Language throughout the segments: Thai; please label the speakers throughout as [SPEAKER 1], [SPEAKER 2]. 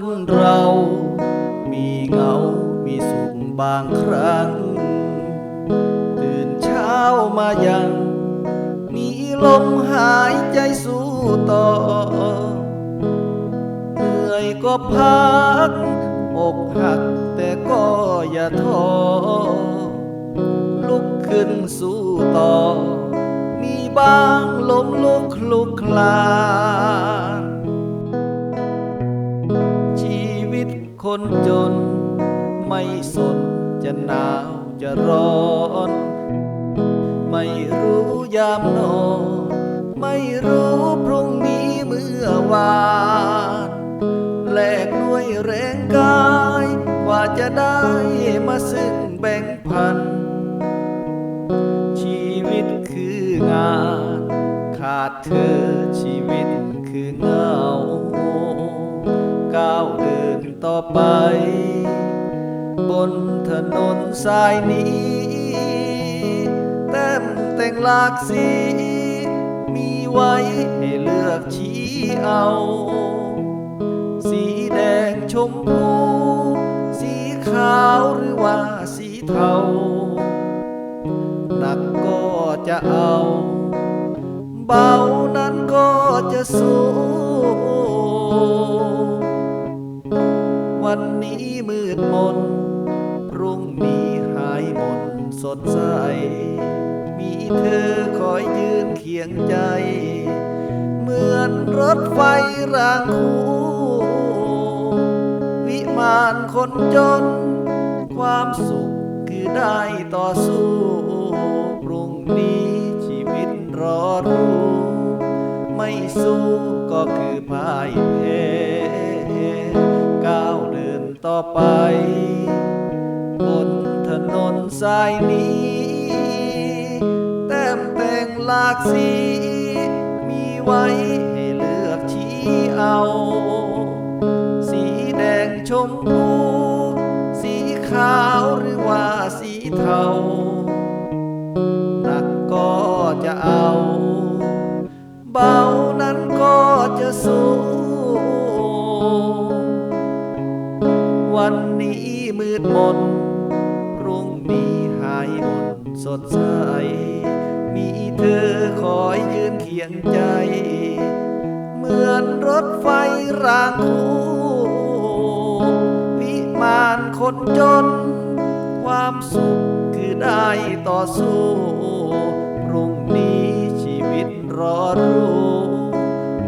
[SPEAKER 1] คนเรา มีเหงา มีสุขบางครั้ง ตื่นเช้ามายัง มีลมหายใจสู้ต่อ เหนื่อยก็พัก อกหักแต่ก็อย่าท้อ ลุกขึ้นสู้ต่อ มีบ้างล้มลุกคลุกคลา คนจน ไม่สนจะหนาวจะร้อน ไม่รู้ยามนอน ไม่รู้พรุ่งนี้เมื่อวานแลกด้วยแรงกาย กว่าจะได้มาซึ่งแบ่งพัน ชีวิตคืองาน ขาดเธอชีวิตคือเหงาก้าวเดิน ต่อไป บนถนนสายนี้แต้มแต่งหลากสี มีไว้ให้เลือกชี้เอา สีแดงชมพู สีขาวหรือว่าสีเทาหนักก็จะเอา เบานั้นก็จะสู้ วันนี้มืดมน พรุ่งนี้หายหมนสดใส มีเธอคอยยืนเคียงใจ เหมือนรถไฟรางคู่ วิมานคนจน ความสุขคือได้ต่อสู้ ต่อไป บนถนนสายนี้ แต้มแต่งหลากสี มีไว้ให้เลือกชี้เอา สีแดงชมพู สีขาวหรือว่าสีเทาหนักก็จะเอา เบานั้นก็จะสู้ วันนี้มืดมน พรุ่งนี้หายหมนสดใส มีเธอคอยยืนเคียงใจ เหมือนรถไฟรางคู่วิมานคนจน ความสุขคือได้ต่อสู้ พรุ่งนี้ชีวิตรอรู้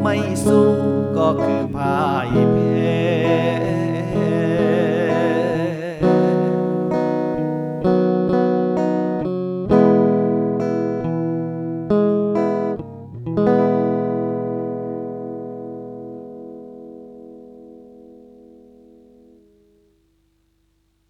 [SPEAKER 1] ไม่สู้ก็คือ